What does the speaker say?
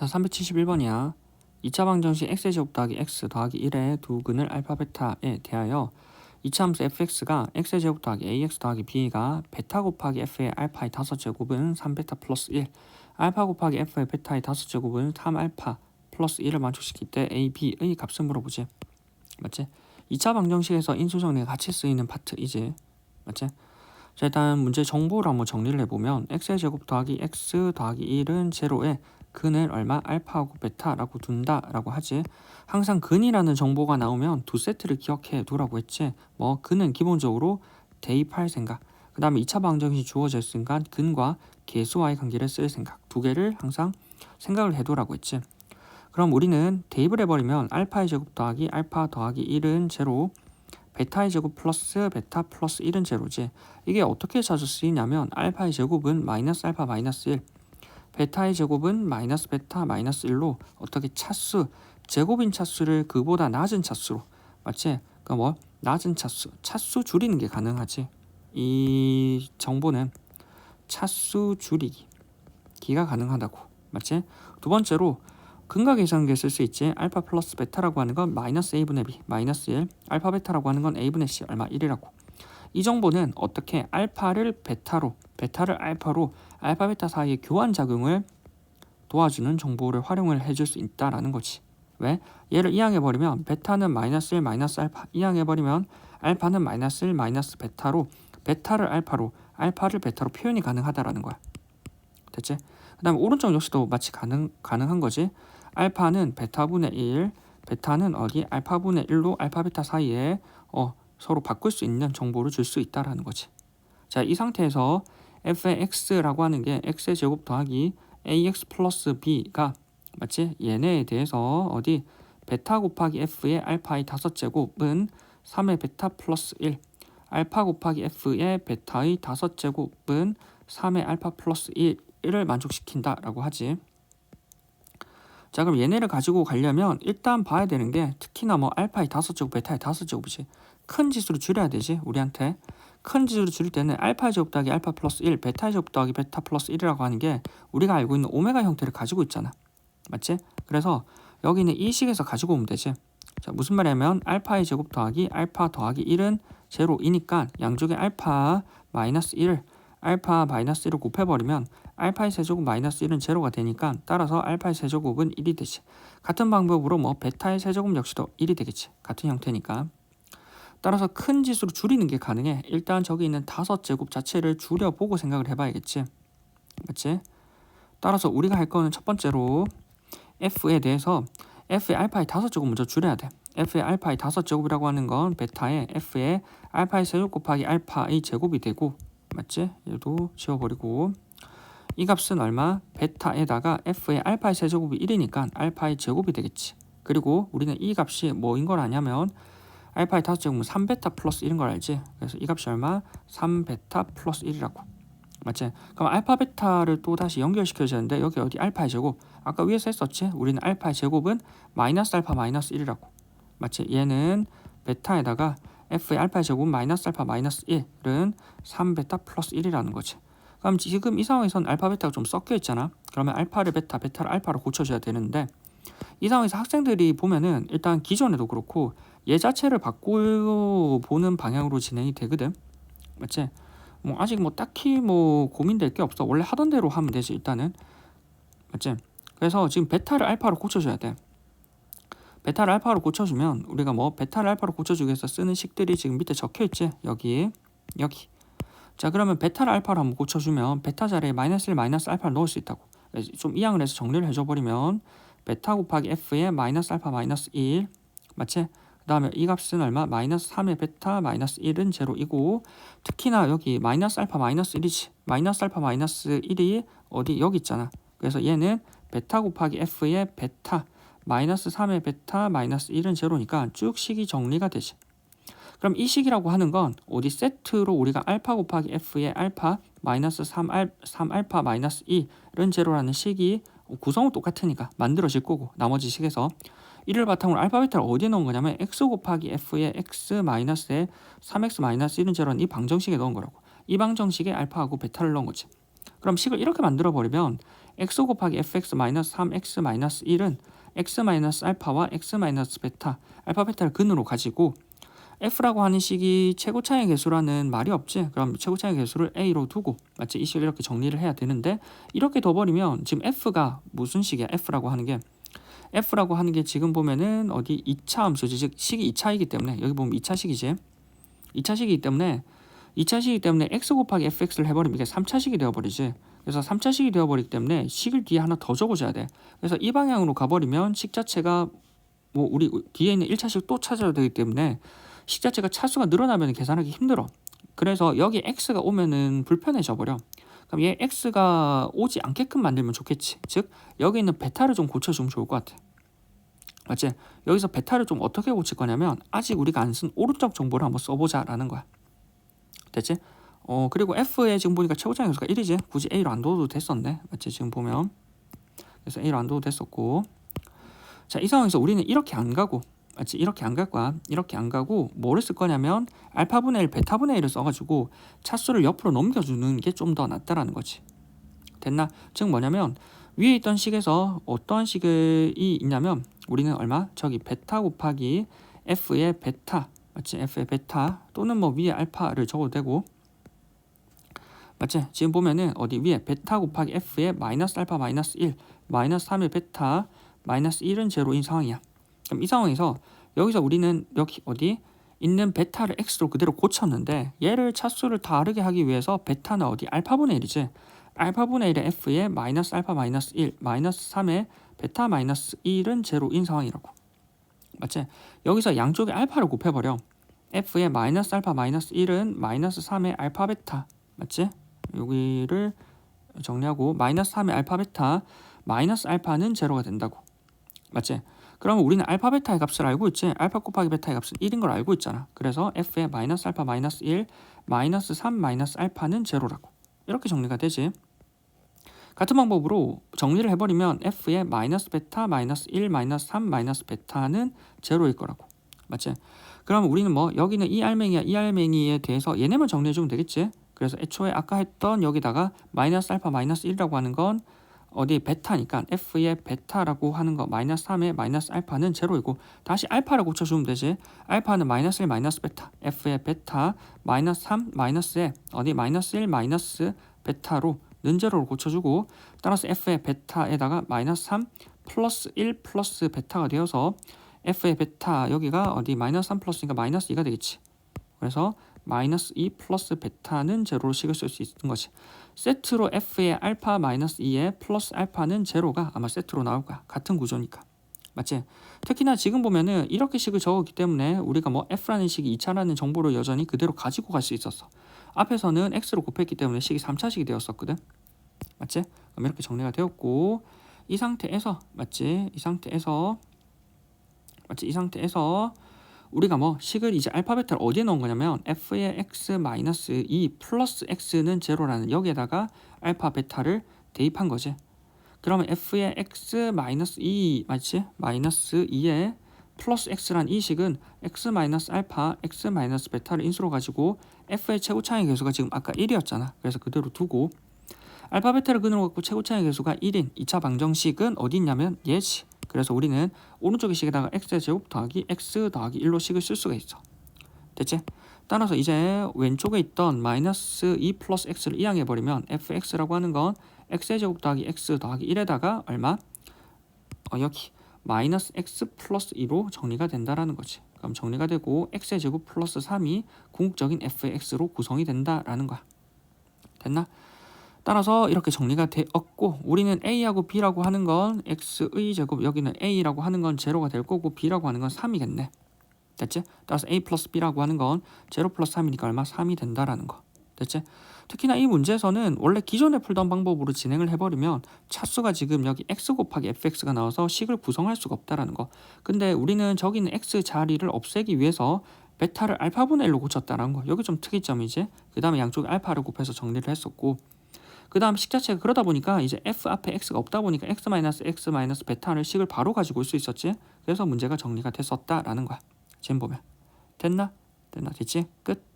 자, 371번이야. 2차 방정식 x의 제곱 더하기 x 더하기 1의 두 근을 알파 베타에 대하여 2차 함수 fx가 x의 제곱 더하기 ax 더하기 b가 베타 곱하기 f의 알파의 다섯 제곱은 3베타 플러스 1 알파 곱하기 f의 베타의 다섯 제곱은 3알파 플러스 1을 만족시킬 때 a, b의 값을 물어보지 맞지? 2차 방정식에서 인수정리가 같이 쓰이는 파트이지 맞지? 자 일단 문제 정보를 한번 정리를 해보면 x의 제곱 더하기 x 더하기 1은 제로에 근을 얼마 알파하고 베타라고 둔다라고 하지. 항상 근이라는 정보가 나오면 두 세트를 기억해 두라고 했지. 뭐 근은 기본적으로 대입할 생각. 그 다음에 2차 방정식이 주어져 있으니까 근과 계수와의 관계를 쓸 생각. 두 개를 항상 생각을 해두라고 했지. 그럼 우리는 대입을 해버리면 알파의 제곱 더하기 알파 더하기 1은 제로 베타의 제곱 플러스 베타 플러스 1은 제로지. 이게 어떻게 자주 쓰이냐면 알파의 제곱은 마이너스 알파 마이너스 1 베타의 제곱은 마이너스 베타 마이너스 1로 어떻게 차수 제곱인 차수를 그보다 낮은 차수로 맞지? 그러니까 뭐 낮은 차수 차수 줄이는 게 가능하지 이 정보는 차수 줄이기 기가 가능하다고 맞지? 두 번째로 근각 계산기에 쓸수 있지 알파 플러스 베타라고 하는 건 마이너스 a분의 b 마이너스 1 알파 베타라고 하는 건 a분의 c 얼마 1이라고 이 정보는 어떻게 알파를 베타로 베타를 알파로 알파 베타 사이의 교환 작용을 도와주는 정보를 활용을 해줄 수 있다라는 거지. 왜? 얘를 이항해 버리면 베타는 마이너스 1 마이너스 알파 이항해 버리면 알파는 마이너스 1 마이너스 베타로 베타를 알파로 알파를 베타로 표현이 가능하다라는 거야. 됐지? 그 다음에 오른쪽 역시도 마치 가능 가능한 거지. 알파는 베타분의 1, 베타는 어디 알파분의 1로 알파 베타 사이에 어 서로 바꿀 수 있는 정보를 줄 수 있다라는 거지. 자, 이 상태에서 f의 x라고 하는 게 x의 제곱 더하기 ax 플러스 b가 맞지? 얘네에 대해서 어디 베타 곱하기 f의 알파의 다섯 제곱은 3의 베타 플러스 1 알파 곱하기 f의 베타의 다섯 제곱은 3의 알파 플러스 1을 만족시킨다 라고 하지. 자 그럼 얘네를 가지고 가려면 일단 봐야 되는 게 특히나 뭐 알파의 다섯 제곱 베타의 다섯 제곱이지 큰 지수로 줄여야 되지 우리한테 큰 지수로 줄일 때는 알파 제곱 더하기 알파 플러스 1 베타 제곱 더하기 베타 플러스 1이라고 하는 게 우리가 알고 있는 오메가 형태를 가지고 있잖아 맞지? 그래서 여기는 이 식에서 가지고 오면 되지 자 무슨 말이냐면 알파의 제곱 더하기 알파 더하기 1은 제로이니까 양쪽에 알파 마이너스 1 알파 마이너스 1을 곱해버리면 알파의 세제곱 마이너스 1은 제로가 되니까 따라서 알파의 세제곱은 1이 되지. 같은 방법으로 뭐 베타의 세제곱 역시도 1이 되겠지. 같은 형태니까. 따라서 큰 지수로 줄이는 게 가능해. 일단 저기 있는 다섯 제곱 자체를 줄여보고 생각을 해봐야겠지. 맞지? 따라서 우리가 할 거는 첫 번째로 f에 대해서 f의 알파의 다섯 제곱 먼저 줄여야 돼. f의 알파의 다섯 제곱이라고 하는 건 베타의 f의 알파의 세제곱 곱하기 알파의 제곱이 되고 맞지? 얘도 지워버리고 이 값은 얼마? 베타에다가 f의 알파의 세제곱이 1이니까 알파의 제곱이 되겠지. 그리고 우리는 이 값이 뭐인 걸 아냐면 알파의 다섯 제곱은 3베타 플러스 1인 걸 알지? 그래서 이 값이 얼마? 3베타 플러스 1이라고. 맞지? 그럼 알파 베타를 또 다시 연결시켜 주는데 여기 어디 알파의 제곱? 아까 위에서 했었지? 우리는 알파의 제곱은 마이너스 알파 마이너스 1이라고. 맞지? 얘는 베타에다가 f의 알파의 제곱 마이너스 알파 마이너스 1은 3베타 플러스 1이라는 거지. 그럼 지금 이 상황에서는 알파 베타가 좀 섞여 있잖아. 그러면 알파를 베타, 베타를 알파로 고쳐줘야 되는데 이 상황에서 학생들이 보면은 일단 기존에도 그렇고 얘 자체를 바꾸어 보는 방향으로 진행이 되거든. 맞지? 뭐 아직 뭐 딱히 뭐 고민될 게 없어. 원래 하던 대로 하면 되지 일단은. 맞지? 그래서 지금 베타를 알파로 고쳐줘야 돼. 베타를 알파로 고쳐주면 우리가 뭐 베타를 알파로 고쳐주기 위해서 쓰는 식들이 지금 밑에 적혀 있지 여기 여기 자 그러면 베타를 알파로 한번 고쳐주면 베타 자리에 마이너스 1 마이너스 알파를 넣을 수 있다고 좀 이항을 해서 정리를 해줘버리면 베타 곱하기 f에 마이너스 알파 마이너스 1 맞지? 그 다음에 이 값은 얼마? 마이너스 3의 베타 마이너스 1은 제로이고 특히나 여기 마이너스 알파 마이너스 1이지 마이너스 알파 마이너스 1이 어디 여기 있잖아 그래서 얘는 베타 곱하기 f의 베타 마이너스 3의 베타 마이너스 1은 제로니까 쭉 식이 정리가 되지. 그럼 이 식이라고 하는 건 어디 세트로 우리가 알파 곱하기 f의 알파 마이너스 3알, 3알파 마이너스 2는 제로라는 식이 구성은 똑같으니까 만들어질 거고 나머지 식에서 이를 바탕으로 알파 베타를 어디에 넣은 거냐면 x 곱하기 f의 x 마이너스에 3x 마이너스 1은 제로는 이 방정식에 넣은 거라고. 이 방정식에 알파하고 베타를 넣은 거지. 그럼 식을 이렇게 만들어 버리면 x 곱하기 fx 마이너스 3x 마이너스 1은 x 마이너스 알파와 x 마이너스 베타 알파 베타를 근으로 가지고 f라고 하는 식이 최고차의 개수라는 말이 없지. 그럼 최고차의 개수를 a로 두고 맞지 이 식을 이렇게 정리를 해야 되는데 이렇게 둬버리면 지금 f가 무슨 식이야? F라고 하는 게. F라고 하는 게 지금 보면은 어디 2차 함수지? 즉 식이 2차이기 때문에 여기 보면 2차 식이지. 2차 식이기 때문에 2차 식이기 때문에 x 곱하기 fx를 해버리면 이게 3차 식이 되어버리지. 그래서 3차 식이 되어버리기 때문에 식을 뒤에 하나 더 적어줘야 돼. 그래서 이 방향으로 가버리면 식 자체가 뭐 우리 뒤에 있는 1차식 또 찾아야 되기 때문에 식 자체가 차수가 늘어나면 계산하기 힘들어. 그래서 여기 x가 오면은 불편해져 버려. 그럼 얘 x가 오지 않게끔 만들면 좋겠지. 즉 여기 있는 베타를 좀 고쳐주면 좋을 것 같아. 맞지? 여기서 베타를 좀 어떻게 고칠 거냐면 아직 우리가 안 쓴 오른쪽 정보를 한번 써보자라는 거야. 됐지? 어 그리고 F에 지금 보니까 최고차의 개수가 1이지? 굳이 A로 안 둬도 됐었네. 맞지? 지금 보면. 그래서 A로 안 둬도 됐었고. 자 이 상황에서 우리는 이렇게 안 가고 이렇게 안 갈 거야 이렇게 안 가고 뭐를 쓸 거냐면 알파분의 1 베타분의 1을 써가지고 차수를 옆으로 넘겨주는 게 좀 더 낫다라는 거지 됐나? 즉 뭐냐면 위에 있던 식에서 어떠한 식이 있냐면 우리는 얼마? 저기 베타 곱하기 F의 베타 맞지? F의 베타 또는 뭐 위에 알파를 적어도 되고 맞지? 지금 보면은 어디 위에 베타 곱하기 F의 마이너스 알파 마이너스 1 마이너스 3의 베타 마이너스 1은 제로인 상황이야 그럼 이 상황에서 여기서 우리는 여기 어디 있는 베타를 x로 그대로 고쳤는데 얘를 차수를 다르게 하기 위해서 베타는 어디 알파분의 1이지 알파분의 1의 f의 마이너스 알파 마이너스 1 마이너스 3의 베타 마이너스 1은 제로인 상황이라고 맞지? 여기서 양쪽에 알파를 곱해버려 f의 마이너스 알파 마이너스 1은 마이너스 3의 알파 베타 맞지? 여기를 정리하고 마이너스 3의 알파 베타 마이너스 알파는 제로가 된다고 맞지? 그러면 우리는 알파 베타의 값을 알고 있지? 알파 곱하기 베타의 값은 1인 걸 알고 있잖아. 그래서 f의 마이너스 알파 마이너스 1 마이너스 3 마이너스 알파는 제로라고. 이렇게 정리가 되지. 같은 방법으로 정리를 해버리면 f의 마이너스 베타 마이너스 1 마이너스 3 마이너스 베타는 제로일 거라고. 맞지? 그러면 우리는 뭐 여기는 이 알맹이야 이 알맹이에 대해서 얘네만 정리해주면 되겠지? 그래서 애초에 아까 했던 여기다가 마이너스 알파 마이너스 1이라고 하는 건 어디 베타니까 f의 베타라고 하는 거 마이너스 3의 마이너스 알파는 제로이고 다시 알파를 고쳐주면 되지. 알파는 마이너스 1 마이너스 베타. F의 베타 마이너스 3 마이너스에. 어디 마이너스 1 마이너스 베타로 는 제로를 고쳐주고 따라서 f의 베타에다가 마이너스 3 플러스 1 플러스 베타가 되어서 f의 베타 여기가 어디 마이너스 3 플러스니까 마이너스 2가 되겠지. 그래서 마이너스 2 플러스 베타는 제로로 식을 쓸 수 있는 거지 세트로 f의 알파 마이너스 2의 플러스 알파는 제로가 아마 세트로 나올 거야. 같은 구조니까. 맞지? 특히나 지금 보면은 이렇게 식을 적었기 때문에 우리가 뭐 f라는 식이 2차라는 정보를 여전히 그대로 가지고 갈 수 있었어. 앞에서는 x로 곱했기 때문에 식이 3차식이 되었었거든. 맞지? 그럼 이렇게 정리가 되었고 이 상태에서 맞지? 이 상태에서 맞지? 이 상태에서 우리가 뭐 식을 이제 알파 베타를 어디에 넣은 거냐면 f의 x 마이너스 2 플러스 x는 제로라는 여기에다가 알파 베타를 대입한 거지. 그러면 f의 x 마이너스 2 맞지? 마이너스 2에 플러스 x란 이 식은 x 마이너스 알파 x 마이너스 베타를 인수로 가지고 f의 최고차의 개수가 지금 아까 1이었잖아. 그래서 그대로 두고 알파 베타를 근으로 갖고 최고차의 개수가 1인 2차 방정식은 어디 있냐면 얘지. 그래서 우리는 오른쪽의 식에다가 x의 제곱 더하기 x 더하기 1로 식을 쓸 수가 있어. 됐지? 따라서 이제 왼쪽에 있던 마이너스 2 플러스 x를 이항해버리면 fx라고 하는 건 x의 제곱 더하기 x 더하기 1에다가 얼마? 어, 여기 마이너스 x 플러스 2로 정리가 된다라는 거지. 그럼 정리가 되고 x의 제곱 플러스 3이 궁극적인 f의 x로 구성이 된다라는 거야. 됐나? 따라서 이렇게 정리가 되었고 우리는 a하고 b라고 하는 건 x의 제곱 여기는 a라고 하는 건 제로가 될 거고 b라고 하는 건 3이겠네. 됐지? 따라서 a 플러스 b라고 하는 건 제로 플러스 3이니까 얼마? 3이 된다라는 거. 됐지? 특히나 이 문제에서는 원래 기존에 풀던 방법으로 진행을 해버리면 차수가 지금 여기 x 곱하기 fx가 나와서 식을 구성할 수가 없다라는 거. 근데 우리는 저기 있는 x 자리를 없애기 위해서 베타를 알파분의 1로 고쳤다라는 거. 여기 좀 특이점이지. 그 다음에 양쪽에 알파를 곱해서 정리를 했었고 그 다음 식 자체가 그러다 보니까 이제 f 앞에 x가 없다 보니까 x 마이너스 x 마이너스 베타를 식을 바로 가지고 올 수 있었지. 그래서 문제가 정리가 됐었다라는 거야. 지금 보면 됐나? 됐나? 됐지? 끝.